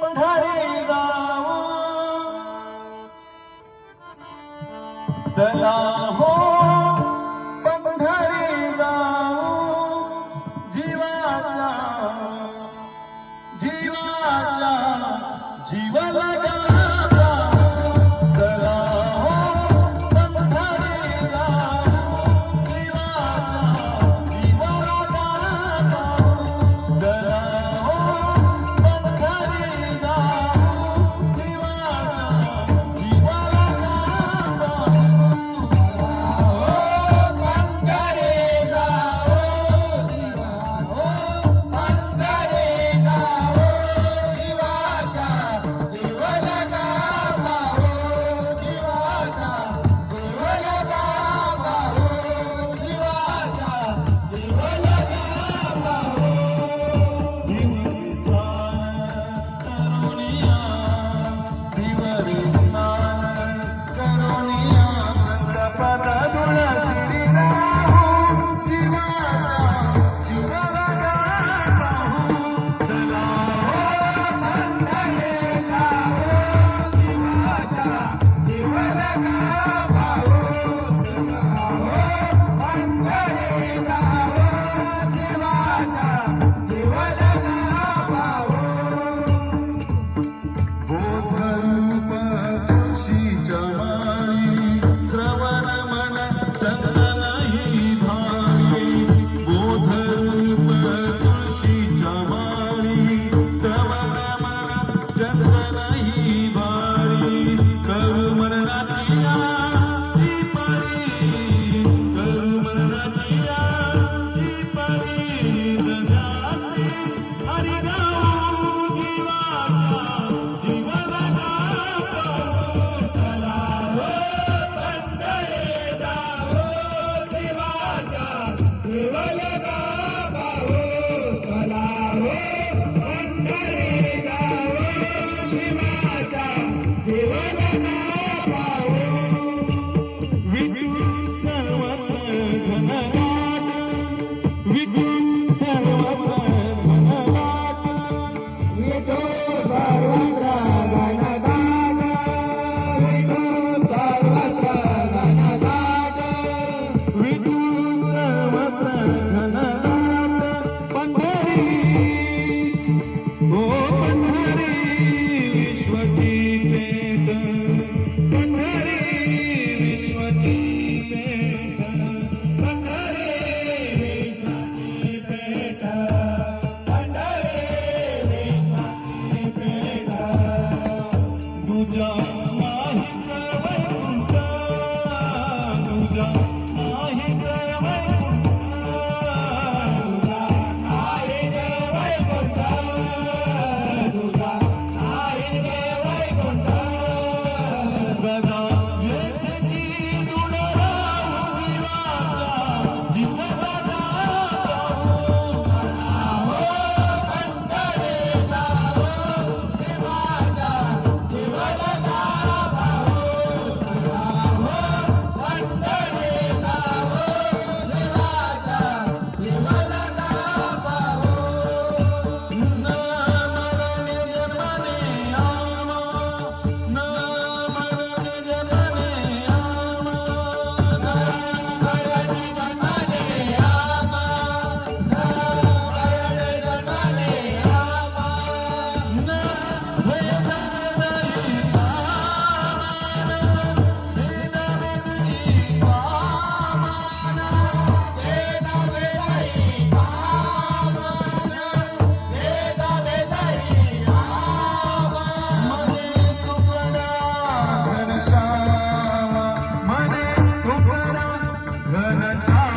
पंढरी जाऊ चला Thank you. por palavra. மகிழ்ந்தவர் Sunshine.